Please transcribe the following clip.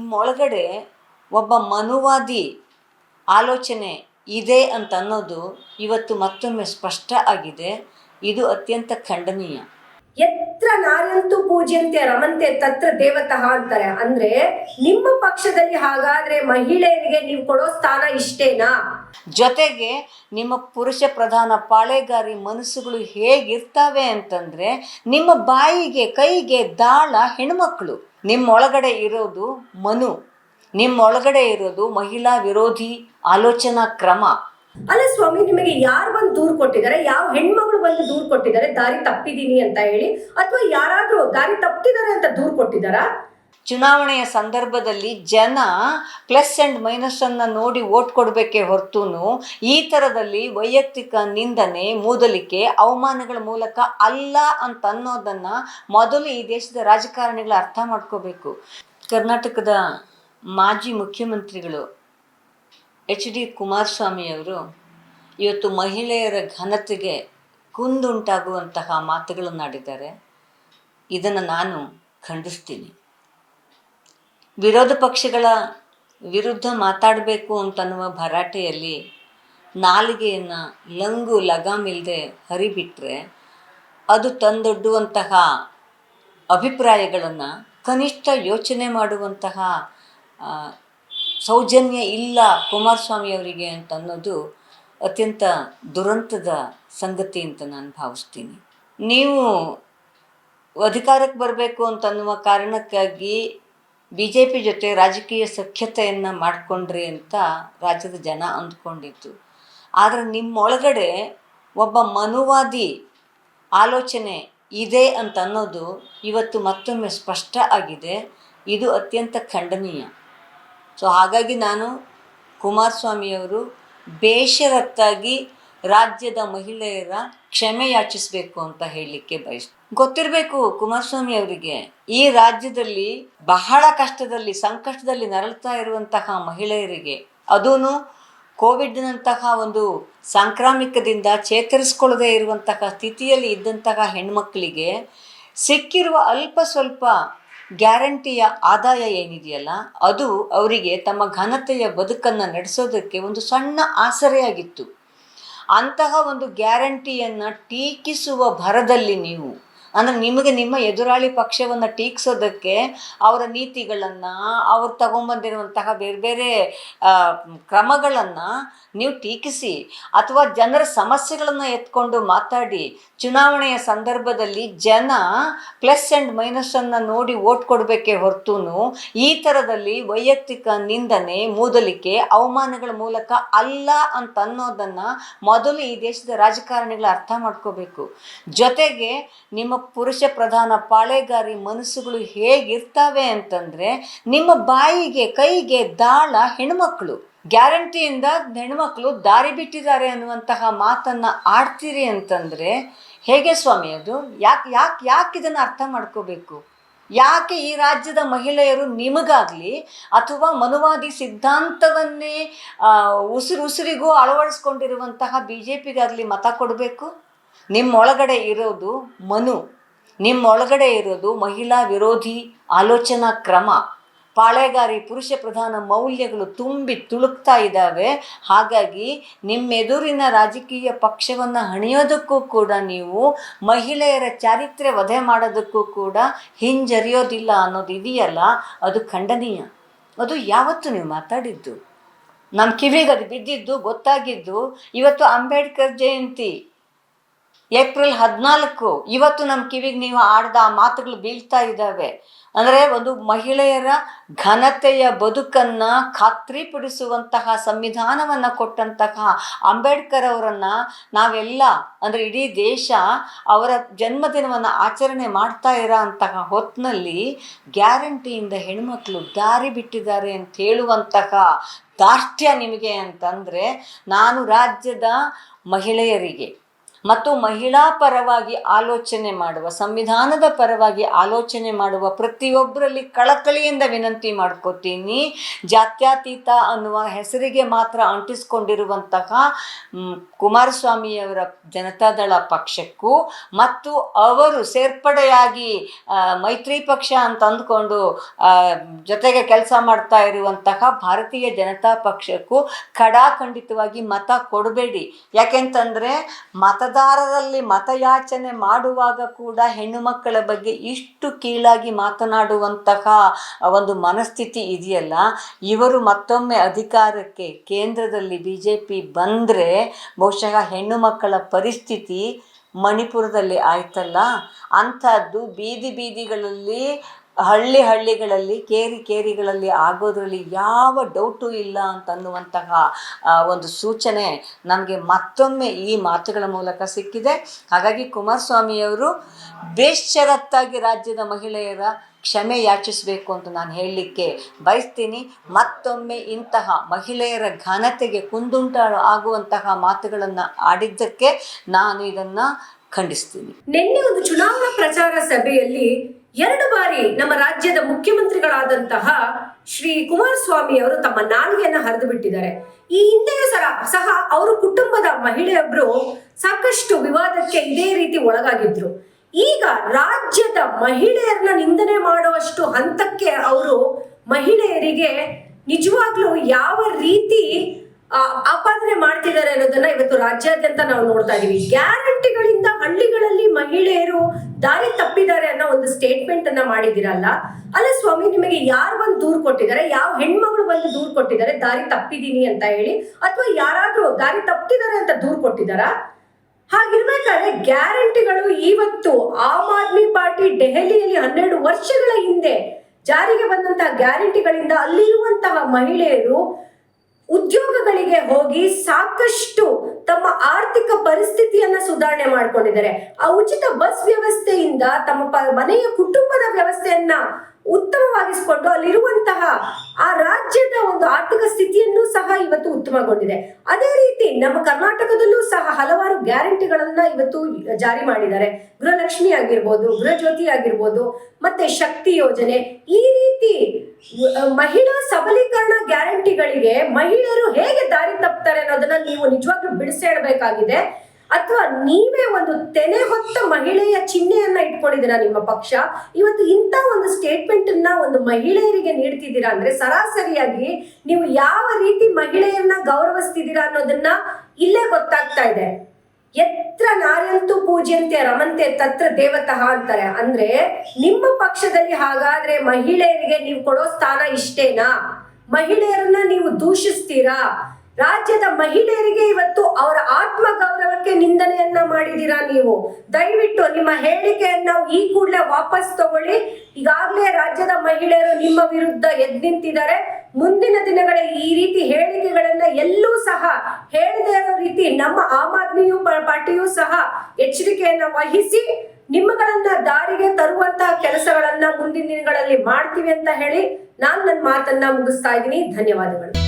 ನಿಮ್ಮೊಳಗಡೆ ಒಬ್ಬ ಮನುವಾದಿ ಆಲೋಚನೆ ಇದೆ ಅಂತ ಅನ್ನೋದು ಇವತ್ತು ಮತ್ತೊಮ್ಮೆ ಸ್ಪಷ್ಟ ಆಗಿದೆ. ಇದು ಅತ್ಯಂತ ಖಂಡನೀಯ. ಎತ್ರ ನಾನಂತೂ ಪೂಜ್ಯಂತೆ ರಮಂತೆ ತತ್ರ ದೇವತಃ ಅಂತಾರೆ. ಅಂದ್ರೆ ನಿಮ್ಮ ಪಕ್ಷದಲ್ಲಿ ಹಾಗಾದ್ರೆ ಮಹಿಳೆಯರಿಗೆ ನೀವು ಕೊಡೋ ಸ್ಥಾನ ಇಷ್ಟೇನಾ? ಜೊತೆಗೆ ನಿಮ್ಮ ಪುರುಷ ಪ್ರಧಾನ ಪಾಳೆಗಾರಿ ಮನಸ್ಸುಗಳು ಹೇಗಿರ್ತವೆ ಅಂತಂದ್ರೆ ನಿಮ್ಮ ಬಾಯಿಗೆ ಕೈಗೆ ದಾಳ ಹೆಣ್ಮಕ್ಳು. ನಿಮ್ಮೊಳಗಡೆ ಇರೋದು ಮನು. ನಿಮ್ಮೊಳಗಡೆ ಇರೋದು ಮಹಿಳಾ ವಿರೋಧಿ ಆಲೋಚನಾ ಕ್ರಮ. ಅಲ್ಲ ಸ್ವಾಮಿ, ನಿಮಗೆ ಯಾರು ಬಂದು ದೂರು ಕೊಟ್ಟಿದ್ದಾರೆ? ಯಾವ ಹೆಣ್ಮಗಳು ಬಂದು ದೂರು ಕೊಟ್ಟಿದ್ದಾರೆ? ದಾರಿ ತಪ್ಪಿದ್ದೀನಿ ಅಂತ ಹೇಳಿ? ಅಥವಾ ಯಾರಾದರೂ ದಾರಿ ತಪ್ಪಿದ್ದಾರೆ ಅಂತ ದೂರು ಕೊಟ್ಟಿದ್ದಾರಾ? ಚುನಾವಣೆಯ ಸಂದರ್ಭದಲ್ಲಿ ಜನ ಪ್ಲಸ್ ಆ್ಯಂಡ್ ಮೈನಸನ್ನು ನೋಡಿ ಓಟ್ ಕೊಡಬೇಕೇ ಹೊರತು ಈ ಥರದಲ್ಲಿ ವೈಯಕ್ತಿಕ ನಿಂದನೆ, ಮೂದಲಿಕೆ, ಅವಮಾನಗಳ ಮೂಲಕ ಅಲ್ಲ ಅಂತ ಅನ್ನೋದನ್ನು ಮೊದಲು ಈ ದೇಶದ ರಾಜಕಾರಣಿಗಳು ಅರ್ಥ ಮಾಡ್ಕೋಬೇಕು. ಕರ್ನಾಟಕದ ಮಾಜಿ ಮುಖ್ಯಮಂತ್ರಿಗಳು ಎಚ್ ಡಿ ಕುಮಾರಸ್ವಾಮಿಯವರು ಇವತ್ತು ಮಹಿಳೆಯರ ಘನತೆಗೆ ಕುಂದುಂಟಾಗುವಂತಹ ಮಾತುಗಳನ್ನಾಡಿದ್ದಾರೆ. ಇದನ್ನು ನಾನು ಖಂಡಿಸ್ತೀನಿ. ವಿರೋಧ ಪಕ್ಷಗಳ ವಿರುದ್ಧ ಮಾತಾಡಬೇಕು ಅಂತನ್ನುವ ಭರಾಟೆಯಲ್ಲಿ ನಾಲಿಗೆಯನ್ನು ಲಂಗು ಲಗಾಮಿಲ್ಲದೆ ಹರಿಬಿಟ್ರೆ ಅದು ತಂದೊಡ್ಡುವಂತಹ ಅಭಿಪ್ರಾಯಗಳನ್ನು ಕನಿಷ್ಠ ಯೋಚನೆ ಮಾಡುವಂತಹ ಸೌಜನ್ಯ ಇಲ್ಲ ಕುಮಾರಸ್ವಾಮಿಯವರಿಗೆ ಅಂತ ಅನ್ನೋದು ಅತ್ಯಂತ ದುರಂತದ ಸಂಗತಿ ಅಂತ ನಾನು ಭಾವಿಸ್ತೀನಿ. ನೀವು ಅಧಿಕಾರಕ್ಕೆ ಬರಬೇಕು ಅಂತನ್ನುವ ಕಾರಣಕ್ಕಾಗಿ ಬಿ ಜೆ ಪಿ ಜೊತೆ ರಾಜಕೀಯ ಸಖ್ಯತೆಯನ್ನು ಮಾಡಿಕೊಂಡ್ರಿ ಅಂತ ರಾಜ್ಯದ ಜನ ಅಂದ್ಕೊಂಡಿದ್ದು. ಆದರೆ ನಿಮ್ಮೊಳಗಡೆ ಒಬ್ಬ ಮನುವಾದಿ ಆಲೋಚನೆ ಇದೆ ಅಂತ ಅನ್ನೋದು ಇವತ್ತು ಮತ್ತೊಮ್ಮೆ ಸ್ಪಷ್ಟ ಆಗಿದೆ. ಇದು ಅತ್ಯಂತ ಖಂಡನೀಯ. ಸೊ ಹಾಗಾಗಿ ನಾನು ಕುಮಾರಸ್ವಾಮಿಯವರು ಬೇಷರತ್ತಾಗಿ ರಾಜ್ಯದ ಮಹಿಳೆಯರ ಕ್ಷಮೆ ಯಾಚಿಸಬೇಕು ಅಂತ ಹೇಳಲಿಕ್ಕೆ ಬಯಸ್, ಗೊತ್ತಿರಬೇಕು ಕುಮಾರಸ್ವಾಮಿ ಅವರಿಗೆ. ಈ ರಾಜ್ಯದಲ್ಲಿ ಬಹಳ ಕಷ್ಟದಲ್ಲಿ, ಸಂಕಷ್ಟದಲ್ಲಿ ನರಳುತ್ತಾ ಇರುವಂತಹ ಮಹಿಳೆಯರಿಗೆ ಅದೂ ಕೋವಿಡ್ನಂತಹ ಒಂದು ಸಾಂಕ್ರಾಮಿಕದಿಂದ ಚೇತರಿಸ್ಕೊಳ್ಳದೇ ಇರುವಂತಹ ಸ್ಥಿತಿಯಲ್ಲಿ ಇದ್ದಂತಹ ಹೆಣ್ಮಕ್ಳಿಗೆ ಸಿಕ್ಕಿರುವ ಅಲ್ಪ ಸ್ವಲ್ಪ ಗ್ಯಾರಂಟಿಯ ಆದಾಯ ಏನಿದೆಯಲ್ಲ, ಅದು ಅವರಿಗೆ ತಮ್ಮ ಘನತೆಯ ಬದುಕನ್ನು ನಡೆಸೋದಕ್ಕೆ ಒಂದು ಸಣ್ಣ ಆಸರೆಯಾಗಿತ್ತು. ಅಂತಹ ಒಂದು ಗ್ಯಾರಂಟಿಯನ್ನು ಟೀಕಿಸುವ ಭರದಲ್ಲಿ ನೀವು ಅಂದರೆ ನಿಮಗೆ ನಿಮ್ಮ ಎದುರಾಳಿ ಪಕ್ಷವನ್ನು ಟೀಕಿಸೋದಕ್ಕೆ ಅವರ ನೀತಿಗಳನ್ನು, ಅವ್ರು ತಗೊಂಬಂದಿರುವಂತಹ ಬೇರೆ ಬೇರೆ ಕ್ರಮಗಳನ್ನು ನೀವು ಟೀಕಿಸಿ ಅಥವಾ ಜನರ ಸಮಸ್ಯೆಗಳನ್ನು ಎತ್ಕೊಂಡು ಮಾತಾಡಿ, ಚುನಾವಣೆಯ ಸಂದರ್ಭದಲ್ಲಿ ಜನ ಪ್ಲಸ್ ಆ್ಯಂಡ್ ಮೈನಸನ್ನು ನೋಡಿ ಓಟ್ ಕೊಡಬೇಕೇ ಹೊರತು ಈ ಥರದಲ್ಲಿ ವೈಯಕ್ತಿಕ ನಿಂದನೆ, ಮೂದಲಿಕೆ, ಅವಮಾನಗಳ ಮೂಲಕ ಅಲ್ಲ ಅಂತ ಅನ್ನೋದನ್ನು ಮೊದಲು ಈ ದೇಶದ ರಾಜಕಾರಣಿಗಳು ಅರ್ಥ ಮಾಡ್ಕೋಬೇಕು. ಜೊತೆಗೆ ನಿಮ್ಮ ಪುರುಷ ಪ್ರಧಾನ ಪಾಳೆಗಾರಿ ಮನಸ್ಸುಗಳು ಹೇಗಿರ್ತವೆ ಅಂತಂದರೆ ನಿಮ್ಮ ಬಾಯಿಗೆ, ಕೈಗೆ ದಾಳ ಹೆಣ್ಮಕ್ಳು. ಗ್ಯಾರಂಟಿಯಿಂದ ಹೆಣ್ಮಕ್ಳು ದಾರಿ ಬಿಟ್ಟಿದ್ದಾರೆ ಅನ್ನುವಂತಹ ಮಾತನ್ನು ಆಡ್ತೀರಿ ಅಂತಂದರೆ ಹೇಗೆ ಸ್ವಾಮಿ ಅದು? ಯಾಕೆ ಯಾಕೆ ಯಾಕೆ ಇದನ್ನು ಅರ್ಥ ಮಾಡ್ಕೋಬೇಕು? ಯಾಕೆ ಈ ರಾಜ್ಯದ ಮಹಿಳೆಯರು ನಿಮಗಾಗಲಿ ಅಥವಾ ಮನುವಾದಿ ಸಿದ್ಧಾಂತವನ್ನೇ ಉಸಿರು ಉಸಿರಿಗೂ ಅಳವಡಿಸ್ಕೊಂಡಿರುವಂತಹ ಬಿ ಜೆ ಪಿಗಾಗಲಿ ಮತ ಕೊಡಬೇಕು? ನಿಮ್ಮೊಳಗಡೆ ಇರೋದು ಮನು. ನಿಮ್ಮೊಳಗಡೆ ಇರೋದು ಮಹಿಳಾ ವಿರೋಧಿ ಆಲೋಚನಾ ಕ್ರಮ. ಪಾಳೆಗಾರಿ ಪುರುಷ ಪ್ರಧಾನ ಮೌಲ್ಯಗಳು ತುಂಬಿ ತುಳುಕ್ತಾ ಇದ್ದಾವೆ. ಹಾಗಾಗಿ ನಿಮ್ಮೆದುರಿನ ರಾಜಕೀಯ ಪಕ್ಷವನ್ನು ಹಣಿಯೋದಕ್ಕೂ ಕೂಡ ನೀವು ಮಹಿಳೆಯರ ಚಾರಿತ್ರ್ಯ ವಧೆ ಮಾಡೋದಕ್ಕೂ ಕೂಡ ಹಿಂಜರಿಯೋದಿಲ್ಲ ಅನ್ನೋದು ಇದೆಯಲ್ಲ? ಅದು ಖಂಡನೀಯ. ಅದು ಯಾವತ್ತು ನೀವು ಮಾತಾಡಿದ್ದು? ನಮ್ಮ ಕಿವಿಗೆ ಅದು ಬಿದ್ದಿದ್ದು, ಗೊತ್ತಾಗಿದ್ದು ಇವತ್ತು ಅಂಬೇಡ್ಕರ್ ಜಯಂತಿ. ಏಪ್ರಿಲ್ ಹದಿನಾಲ್ಕು, ಇವತ್ತು ನಮ್ಮ ಕಿವಿಗೆ ನೀವು ಆಡ್ದ ಆ ಮಾತುಗಳು ಬೀಳ್ತಾ ಇದ್ದಾವೆ. ಅಂದರೆ ಒಂದು ಮಹಿಳೆಯರ ಘನತೆಯ ಬದುಕನ್ನು ಖಾತ್ರಿಪಡಿಸುವಂತಹ ಸಂವಿಧಾನವನ್ನು ಕೊಟ್ಟಂತಹ ಅಂಬೇಡ್ಕರ್ ಅವರನ್ನು ನಾವೆಲ್ಲ, ಅಂದರೆ ಇಡೀ ದೇಶ ಅವರ ಜನ್ಮದಿನವನ್ನು ಆಚರಣೆ ಮಾಡ್ತಾ ಇರೋ ಅಂತಹ ಹೊತ್ತಿನಲ್ಲಿ ಗ್ಯಾರಂಟಿಯಿಂದ ಹೆಣ್ಮಕ್ಳು ದಾರಿ ಬಿಟ್ಟಿದ್ದಾರೆ ಅಂತ ಹೇಳುವಂತಹ ದಾಷ್ಟ್ಯ ನಿಮಗೆ ಅಂತಂದರೆ ನಾನು ರಾಜ್ಯದ ಮಹಿಳೆಯರಿಗೆ ಮತ್ತು ಮಹಿಳಾ ಪರವಾಗಿ ಆಲೋಚನೆ ಮಾಡುವ, ಸಂವಿಧಾನದ ಪರವಾಗಿ ಆಲೋಚನೆ ಮಾಡುವ ಪ್ರತಿಯೊಬ್ಬರಲ್ಲಿ ಕಳಕಳಿಯಿಂದ ವಿನಂತಿ ಮಾಡ್ಕೋತೀನಿ. ಜಾತ್ಯಾತೀತ ಅನ್ನುವ ಹೆಸರಿಗೆ ಮಾತ್ರ ಅಂಟಿಸ್ಕೊಂಡಿರುವಂತಹ ಕುಮಾರಸ್ವಾಮಿಯವರ ಜನತಾದಳ ಪಕ್ಷಕ್ಕೂ ಮತ್ತು ಅವರು ಸೇರ್ಪಡೆಯಾಗಿ ಮೈತ್ರಿ ಪಕ್ಷ ಅಂತ ಅಂದ್ಕೊಂಡು ಜೊತೆಗೆ ಕೆಲಸ ಮಾಡ್ತಾ ಇರುವಂತಹ ಭಾರತೀಯ ಜನತಾ ಪಕ್ಷಕ್ಕೂ ಕಡಾಖಂಡಿತವಾಗಿ ಮತ ಕೊಡಬೇಡಿ. ಯಾಕೆಂತಂದರೆ ಮತದಾರರಲ್ಲಿ ಮತಯಾಚನೆ ಮಾಡುವಾಗ ಕೂಡ ಹೆಣ್ಣು ಮಕ್ಕಳ ಬಗ್ಗೆ ಇಷ್ಟು ಕೀಳಾಗಿ ಮಾತನಾಡುವಂತಹ ಒಂದು ಮನಸ್ಥಿತಿ ಇದೆಯಲ್ಲ? ಇವರು ಮತ್ತೊಮ್ಮೆ ಅಧಿಕಾರಕ್ಕೆ ಕೇಂದ್ರದಲ್ಲಿ ಬಿ ಜೆ ಪಿ ಬಂದರೆ ಬಹುಶಃ ಹೆಣ್ಣು ಮಕ್ಕಳ ಪರಿಸ್ಥಿತಿ ಮಣಿಪುರದಲ್ಲಿ ಆಯ್ತಲ್ಲ? ಅಂಥದ್ದು ಬೀದಿ ಬೀದಿಗಳಲ್ಲಿ ಹಳ್ಳಿ ಹಳ್ಳಿಗಳಲ್ಲಿ, ಕೇರಿ ಕೇರಿಗಳಲ್ಲಿ ಆಗೋದ್ರಲ್ಲಿ ಯಾವ ಡೌಟು ಇಲ್ಲ ಅಂತನ್ನುವಂತಹ ಒಂದು ಸೂಚನೆ ನಮಗೆ ಮತ್ತೊಮ್ಮೆ ಈ ಮಾತುಗಳ ಮೂಲಕ ಸಿಕ್ಕಿದೆ. ಹಾಗಾಗಿ ಕುಮಾರಸ್ವಾಮಿಯವರು ಬೇಷರತ್ತಾಗಿ ರಾಜ್ಯದ ಮಹಿಳೆಯರ ಕ್ಷಮೆ ಯಾಚಿಸಬೇಕು ಅಂತ ನಾನು ಹೇಳಲಿಕ್ಕೆ ಬಯಸ್ತೀನಿ. ಮತ್ತೊಮ್ಮೆ ಇಂತಹ ಮಹಿಳೆಯರ ಘನತೆಗೆ ಕುಂದುಂಟಾಳು ಆಗುವಂತಹ ಮಾತುಗಳನ್ನು ಆಡಿದ್ದಕ್ಕೆ ನಾನು ಇದನ್ನು ಖಂಡಿಸ್ತೀನಿ. ನಿನ್ನೆ ಒಂದು ಚುನಾವಣಾ ಪ್ರಚಾರ ಸಭೆಯಲ್ಲಿ ಎರಡು ಬಾರಿ ನಮ್ಮ ರಾಜ್ಯದ ಮುಖ್ಯಮಂತ್ರಿಗಳಾದಂತಹ ಶ್ರೀ ಕುಮಾರಸ್ವಾಮಿ ಅವರು ತಮ್ಮ ನಾಲಿಗೆಯನ್ನ ಹರಿದು ಬಿಟ್ಟಿದ್ದಾರೆ. ಈ ಹಿಂದೆಯೂ ಸರ ಸಹ ಅವರು ಕುಟುಂಬದ ಮಹಿಳೆಯೊಬ್ರು ಸಾಕಷ್ಟು ವಿವಾದಕ್ಕೆ ಇದೇ ರೀತಿ ಒಳಗಾಗಿದ್ರು. ಈಗ ರಾಜ್ಯದ ಮಹಿಳೆಯರನ್ನ ನಿಂದನೆ ಮಾಡುವಷ್ಟು ಹಂತಕ್ಕೆ ಅವರು ಮಹಿಳೆಯರಿಗೆ ನಿಜವಾಗ್ಲೂ ಯಾವ ರೀತಿ ಆಪಾದನೆ ಮಾಡ್ತಿದ್ದಾರೆ ಅನ್ನೋದನ್ನ ಇವತ್ತು ರಾಜ್ಯಾದ್ಯಂತ ನಾವು ನೋಡ್ತಾ ಇದೀವಿ. ಗ್ಯಾರಂಟಿಗಳಿಂದ ಹಳ್ಳಿಗಳಲ್ಲಿ ಮಹಿಳೆಯರು ದಾರಿ ತಪ್ಪಿದ್ದಾರೆ ಅನ್ನೋ ಒಂದು ಸ್ಟೇಟ್ಮೆಂಟ್ ಅನ್ನ ಮಾಡಿದಿರಲ್ಲ ಅಲ್ಲ ಸ್ವಾಮಿ, ನಿಮಗೆ ಯಾರು ಬಂದು ದೂರು ಕೊಟ್ಟಿದ್ದಾರೆ? ಯಾವ ಹೆಣ್ಮಗಳು ಬಂದು ದೂರು ಕೊಟ್ಟಿದ್ದಾರೆ? ದಾರಿ ತಪ್ಪಿದೀನಿ ಅಂತ ಹೇಳಿ, ಅಥವಾ ಯಾರಾದ್ರೂ ದಾರಿ ತಪ್ಪಿದ್ದಾರೆ ಅಂತ ದೂರು ಕೊಟ್ಟಿದ್ದಾರಾ? ಹಾಗಿರ್ಬೇಕಾದ್ರೆ ಗ್ಯಾರಂಟಿಗಳು ಇವತ್ತು ಆಮ್ ಆದ್ಮಿ ಪಾರ್ಟಿ ದೆಹಲಿಯಲ್ಲಿ ಹನ್ನೆರಡು ವರ್ಷಗಳ ಹಿಂದೆ ಜಾರಿಗೆ ಬಂದಂತಹ ಗ್ಯಾರಂಟಿಗಳಿಂದ ಅಲ್ಲಿರುವಂತಹ ಮಹಿಳೆಯರು ಉದ್ಯೋಗಗಳಿಗೆ ಹೋಗಿ ಸಾಕಷ್ಟು ತಮ್ಮ ಆರ್ಥಿಕ ಪರಿಸ್ಥಿತಿಯನ್ನ ಸುಧಾರಣೆ ಮಾಡ್ಕೊಂಡಿದ್ದಾರೆ. ಆ ಉಚಿತ ಬಸ್ ವ್ಯವಸ್ಥೆಯಿಂದ ತಮ್ಮ ಮನೆಯ ಕುಟುಂಬದ ವ್ಯವಸ್ಥೆಯನ್ನ ಉತ್ತಮವಾಗಿಸಿಕೊಂಡು ಅಲ್ಲಿರುವಂತಹ ಆ ರಾಜ್ಯದ ಒಂದು ಆರ್ಥಿಕ ಸ್ಥಿತಿಯನ್ನು ಸಹ ಇವತ್ತು ಉತ್ತಮಗೊಂಡಿದೆ. ಅದೇ ರೀತಿ ನಮ್ಮ ಕರ್ನಾಟಕದಲ್ಲೂ ಸಹ ಹಲವಾರು ಗ್ಯಾರಂಟಿಗಳನ್ನ ಇವತ್ತು ಜಾರಿ ಮಾಡಿದ್ದಾರೆ. ಗೃಹಲಕ್ಷ್ಮಿ ಆಗಿರ್ಬೋದು, ಗೃಹಜ್ಯೋತಿ ಆಗಿರ್ಬೋದು, ಮತ್ತೆ ಶಕ್ತಿ ಯೋಜನೆ ಈ ರೀತಿ ಮಹಿಳಾ ಸಬಲೀಕರಣ ಗ್ಯಾರಂಟಿಗಳಿಗೆ ಮಹಿಳೆಯರು ಹೇಗೆ ದಾರಿ ತಪ್ತಾರೆ ಅನ್ನೋದನ್ನ ನೀವು ನಿಜವಾಗ್ಲೂ ಬಿಡಿಸೇಳಬೇಕಾಗಿದೆ. ಅಥವಾ ನೀವೇ ಒಂದು ತೆನೆ ಹೊತ್ತ ಮಹಿಳೆಯ ಚಿಹ್ನೆಯನ್ನ ಇಟ್ಕೊಂಡಿದ್ದೀರಾ ನಿಮ್ಮ ಪಕ್ಷ? ಇವತ್ತು ಇಂಥ ಒಂದು ಸ್ಟೇಟ್ಮೆಂಟ್ ಅನ್ನ ಒಂದು ಮಹಿಳೆಯರಿಗೆ ನೀಡ್ತಿದ್ದೀರಾ ಅಂದ್ರೆ ಸರಾಸರಿಯಾಗಿ ನೀವು ಯಾವ ರೀತಿ ಮಹಿಳೆಯನ್ನ ಗೌರವಿಸ್ತಿದ್ದೀರಾ ಅನ್ನೋದನ್ನ ಇಲ್ಲೇ ಗೊತ್ತಾಗ್ತಾ ಇದೆ. ಎತ್ರ ನಾರಂತೂ ಪೂಜ್ಯಂತೆ ರಮಂತೆ ತತ್ರ ದೇವತಃ ಅಂತಾರೆ. ಅಂದ್ರೆ ನಿಮ್ಮ ಪಕ್ಷದಲ್ಲಿ ಹಾಗಾದ್ರೆ ಮಹಿಳೆಯರಿಗೆ ನೀವು ಕೊಡೋ ಸ್ಥಾನ ಇಷ್ಟೇನಾ? ಮಹಿಳೆಯರನ್ನ ನೀವು ದೂಷಿಸ್ತೀರಾ? ರಾಜ್ಯದ ಮಹಿಳೆಯರಿಗೆ ಇವತ್ತು ಅವರ ಆತ್ಮ ಗೌರವಕ್ಕೆ ನಿಂದನೆಯನ್ನ ಮಾಡಿದಿರಾ ನೀವು? ದಯವಿಟ್ಟು ನಿಮ್ಮ ಹೇಳಿಕೆಯನ್ನ ಈ ಕೂಡಲೇ ವಾಪಸ್ ತಗೊಳ್ಳಿ. ಈಗಾಗಲೇ ರಾಜ್ಯದ ಮಹಿಳೆಯರು ನಿಮ್ಮ ವಿರುದ್ಧ ಎದ್ ನಿಂತಿದ್ದಾರೆ ಮುಂದಿನ ದಿನಗಳಲ್ಲಿ ಈ ರೀತಿ ಹೇಳಿಕೆಗಳನ್ನ ಎಲ್ಲೂ ಸಹ ಹೇಳದೇ ಇರೋ ರೀತಿ ನಮ್ಮ ಆಮ್ ಆದ್ಮಿಯು ಪಾರ್ಟಿಯೂ ಸಹ ಎಚ್ಚರಿಕೆಯನ್ನ ವಹಿಸಿ ನಿಮ್ಮಗಳನ್ನ ದಾರಿಗೆ ತರುವಂತಹ ಕೆಲಸಗಳನ್ನ ಮುಂದಿನ ದಿನಗಳಲ್ಲಿ ಮಾಡ್ತೀವಿ ಅಂತ ಹೇಳಿ ನಾನು ನನ್ನ ಮಾತನ್ನ ಮುಗಿಸ್ತಾ ಇದ್ದೀನಿ. ಧನ್ಯವಾದಗಳು.